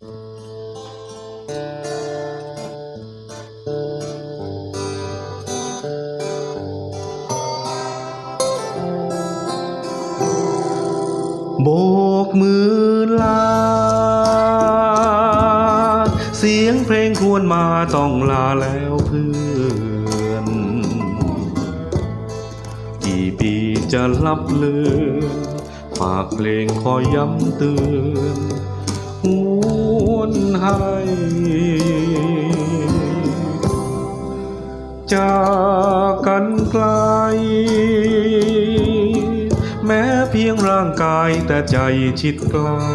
โบกมือลา เสียงเพลงควรมาต้องลาแล้วเพื่อน กี่ปีจะลับเลือนฝากเพลงคอยย้ำเตือน หวนให้จากกันไกล แม้เพียงร่างกายแต่ใจชิดใกล้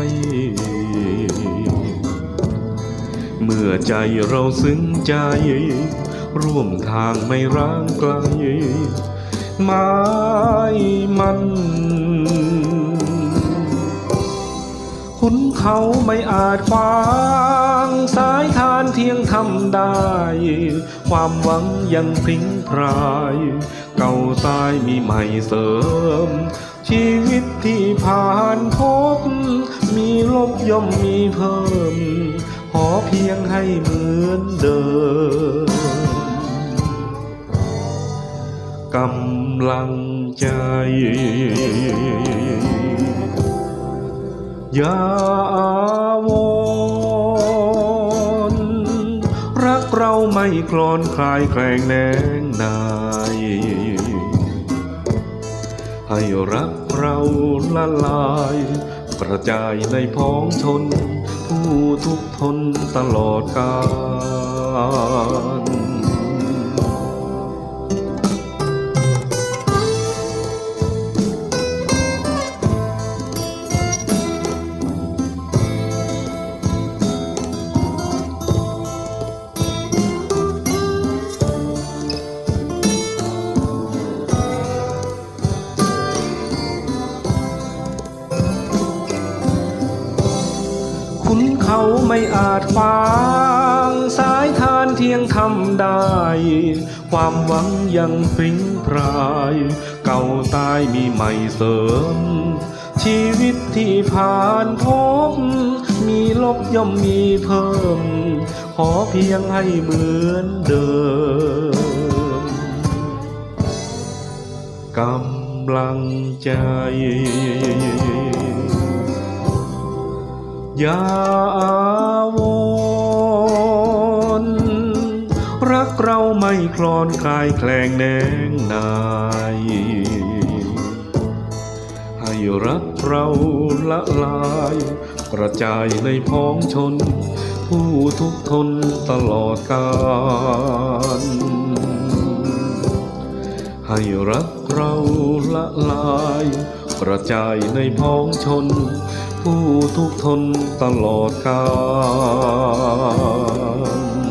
เมื่อใจเราซึ้งใจ ร่วมทางไม่ร้างไกล ไม้มัน คุณเขาไม่อาจขวาง สายทานเที่ยงทำได้ ความหวังยังพริ้งพราย เก่าตายมีใหม่เสริม ชีวิตที่ผ่านพบ มีลบย่อมมีเพิ่ม ขอเพียงให้เหมือนเดิมกำลังใจ อย่าวอนรักเราไม่คลอนคลายแคลงแนงนาย ให้รักเราละลาย กระจายในพ้องชน ผู้ทุกทนตลอดกาล คุณเขาไม่อาจขวางสายทานเที่ยงทำได้ ความหวังยังพริ้งพราย เก่าตายมีใหม่เสริม ชีวิตที่ผ่านพบมีลบย่อมมีเพิ่ม ขอเพียงให้เหมือนเดิมกำลังใจ ย่าวอนรักเราไม่คลอนคลายแคลงแนงนายให้รักเราละลายกระจายในพ้องชน ผู้ทุกทนตลอดกาลให้รักเราละลาย กระจายในพ้องชน ผู้ทุกทนตลอดกาล